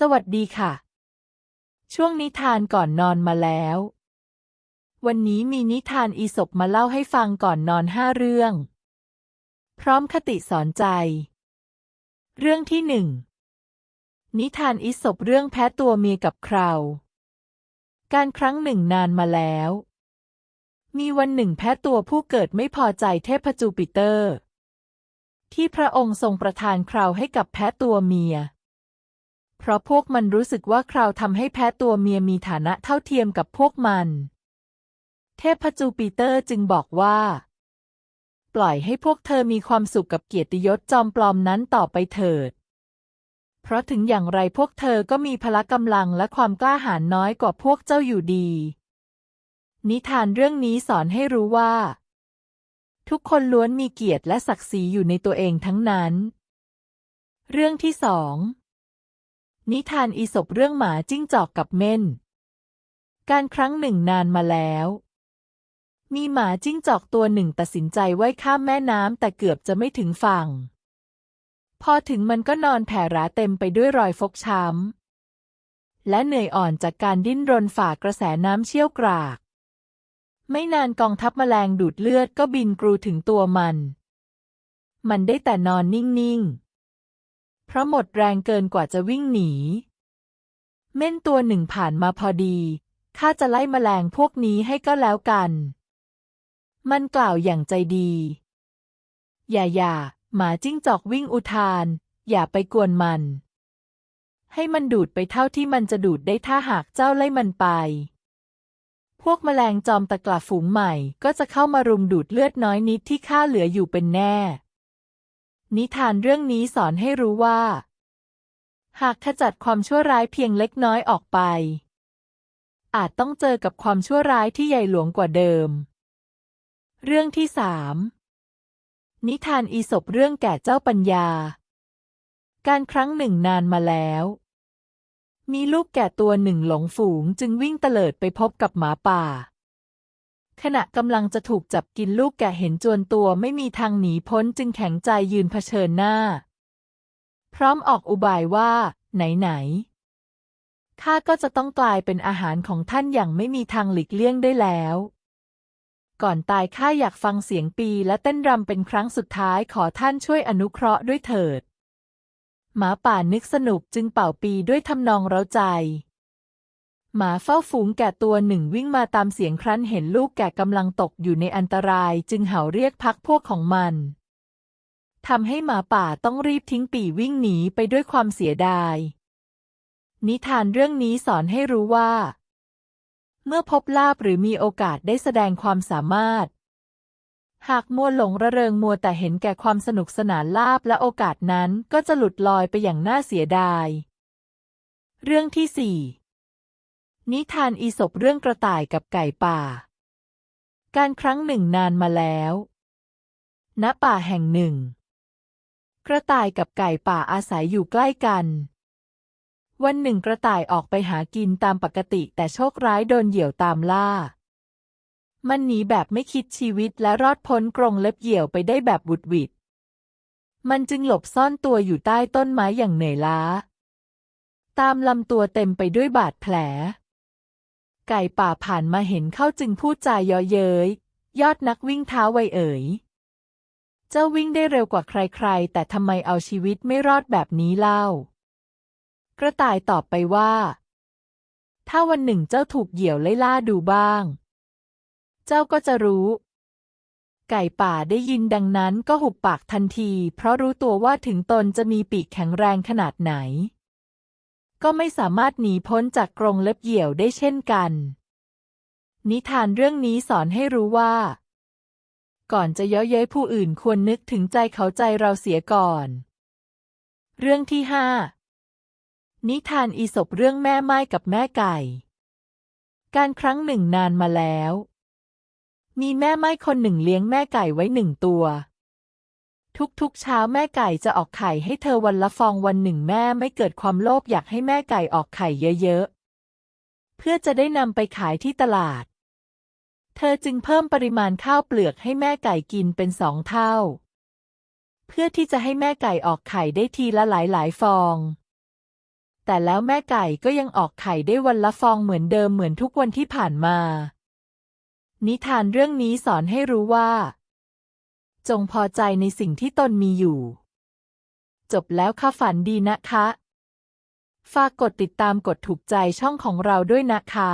สวัสดีค่ะ ช่วงนิทานก่อนนอนมาแล้ว วันนี้มีนิทานอีสปมาเล่าให้ฟังก่อนนอนห้าเรื่อง พร้อมคติสอนใจ เรื่องที่หนึ่งนิทานอีสปเรื่องแพ้ตัวเมียกับคราวการครั้งหนึ่งนานมาแล้ว มีวันหนึ่งแพ้ตัวผู้เกิดไม่พอใจเทพจูปิเตอร์ ที่พระองค์ทรงประทานคราวให้กับแพ้ตัวเมีย เพราะพวกมันรู้สึกว่าคราวทำให้แพ้ตัวเมียมีฐานะเท่าเทียมกับพวกมัน เทพจูปิเตอร์จึงบอกว่า ปล่อยให้พวกเธอมีความสุขกับเกียรติยศจอมปลอมนั้นต่อไปเถิด เพราะถึงอย่างไรพวกเธอก็มีพละกำลังและความกล้าหาญน้อยกว่าพวกเจ้าอยู่ดี นิทานเรื่องนี้สอนให้รู้ว่า ทุกคนล้วนมีเกียรติและศักดิ์ศรีอยู่ในตัวเองทั้งนั้น เรื่องที่สอง นิทานอีสปเรื่องหมาจิ้งจอกกับเม่น การครั้งหนึ่งนานมาแล้ว มีหมาจิ้งจอกตัวหนึ่งตัดสินใจว่ายข้ามแม่น้ำแต่เกือบจะไม่ถึงฝั่ง พอถึงมันก็นอนแผ่ราเต็มไปด้วยรอยฟกช้ำ และเหนื่อยอ่อนจากการดิ้นรนฝ่ากระแสน้ำเชี่ยวกราก ไม่นานกองทัพแมลงดูดเลือดก็บินกรูถึงตัวมัน มันได้แต่นอนนิ่งๆ เพราะหมดแรงเกินกว่าจะวิ่งหนี เม่นตัวหนึ่งผ่านมาพอดี ข้าจะไล่แมลงพวกนี้ให้ก็แล้วกัน มันกล่าวอย่างใจดี อย่าอย่าหมาจิ้งจอกวิ่งอุทาน อย่าไปกวนมัน ให้มันดูดไปเท่าที่มันจะดูดได้ถ้าหากเจ้าไล่มันไป พวกแมลงจอมตะกละฝูงใหม่ก็จะเข้ามารุมดูดเลือดน้อยนิดที่ข้าเหลืออยู่เป็นแน่ นิทานเรื่องนี้สอนให้รู้ว่า หากขจัดความชั่วร้ายเพียงเล็กน้อยออกไป อาจต้องเจอกับความชั่วร้ายที่ใหญ่หลวงกว่าเดิม เรื่องที่สามนิทานอีสปเรื่องแก่เจ้าปัญญา การครั้งหนึ่งนานมาแล้ว มีลูกแก่ตัวหนึ่งหลงฝูงจึงวิ่งเตลิดไปพบกับหมาป่า ขณะกำลังจะถูกจับกินลูกแก่เห็นจวนตัวไม่มีทางหนีพ้นจึงแข็งใจยืนเผชิญหน้า พร้อมออกอุบายว่า ไหนไหนข้าก็จะต้องกลายเป็นอาหารของท่านอย่างไม่มีทางหลีกเลี่ยงได้แล้ว ก่อนตายข้าอยากฟังเสียงปีและเต้นรำเป็นครั้งสุดท้ายขอท่านช่วยอนุเคราะห์ด้วยเถิด หมาป่านึกสนุกจึงเป่าปีด้วยทำนองเร้าใจ หมาเฝ้าฝูงแก่ตัวหนึ่งวิ่งมาตามเสียงครั้นเห็นลูกแก่กำลังตกอยู่ในอันตรายจึงเห่าเรียกพักพวกของมันทำให้หมาป่าต้องรีบทิ้งปีวิ่งหนีไปด้วยความเสียดาย นิทานเรื่องนี้สอนให้รู้ว่า เมื่อพบลาบหรือมีโอกาสได้แสดงความสามารถ หากมัวหลงระเริงมัวแต่เห็นแก่ความสนุกสนานลาบและโอกาสนั้นก็จะหลุดลอยไปอย่างน่าเสียดาย เรื่องที่สี่ นิทานอีสปเรื่องกระต่ายกับไก่ป่า การครั้งหนึ่งนานมาแล้ว ณ ป่าแห่งหนึ่ง กระต่ายกับไก่ป่าอาศัยอยู่ใกล้กัน วันหนึ่งกระต่ายออกไปหากินตามปกติแต่โชคร้ายโดนเหยี่ยวตามล่า มันหนีแบบไม่คิดชีวิตและรอดพ้นกรงเล็บเหยี่ยวไปได้แบบบุดวิด มันจึงหลบซ่อนตัวอยู่ใต้ต้นไม้อย่างเหนื่อยล้า ตามลำตัวเต็มไปด้วยบาดแผล ไก่ป่าผ่านมาเห็นเข้าจึงพูดจายาะเย้ย ยอดนักวิ่งเท้าไวเอ๋ย เจ้าวิ่งได้เร็วกว่าใครๆ แต่ทำไมเอาชีวิตไม่รอดแบบนี้เล่า กระต่ายตอบไปว่า ถ้าวันหนึ่งเจ้าถูกเหยี่ยวไล่ล่าดูบ้าง เจ้าก็จะรู้ ไก่ป่าได้ยินดังนั้นก็หุบปากทันที เพราะรู้ตัวว่าถึงตนจะมีปีกแข็งแรงขนาดไหน ก็ไม่สามารถหนีพ้นจากกรงเล็บเหยี่ยวได้เช่นกัน นิทานเรื่องนี้สอนให้รู้ว่า ก่อนจะเย้อเย้ยผู้อื่นควรนึกถึงใจเขาใจเราเสียก่อน เรื่องที่ห้านิทานอีสปเรื่องแม่ไม้กับแม่ไก่ การครั้งหนึ่งนานมาแล้ว มีแม่ไม้คนหนึ่งเลี้ยงแม่ไก่ไว้หนึ่งตัว ทุกๆ เช้าแม่ไก่จะออกไข่ให้เธอวันละฟองวันหนึ่งแม่ไม่เกิดความโลภอยากให้แม่ไก่ออกไข่เยอะๆ เพื่อจะได้นำไปขายที่ตลาด เธอจึงเพิ่มปริมาณข้าวเปลือกให้แม่ไก่กินเป็นสองเท่า เพื่อที่จะให้แม่ไก่ออกไข่ได้ทีละหลายๆ ฟอง แต่แล้วแม่ไก่ก็ยังออกไข่ได้วันละฟองเหมือนเดิมเหมือนทุกวันที่ผ่านมา นิทานเรื่องนี้สอนให้รู้ว่า จงพอใจในสิ่งที่ตนมีอยู่ จบแล้วค่ะฝันดีนะคะ ฝากกดติดตามกดถูกใจช่องของเราด้วยนะคะ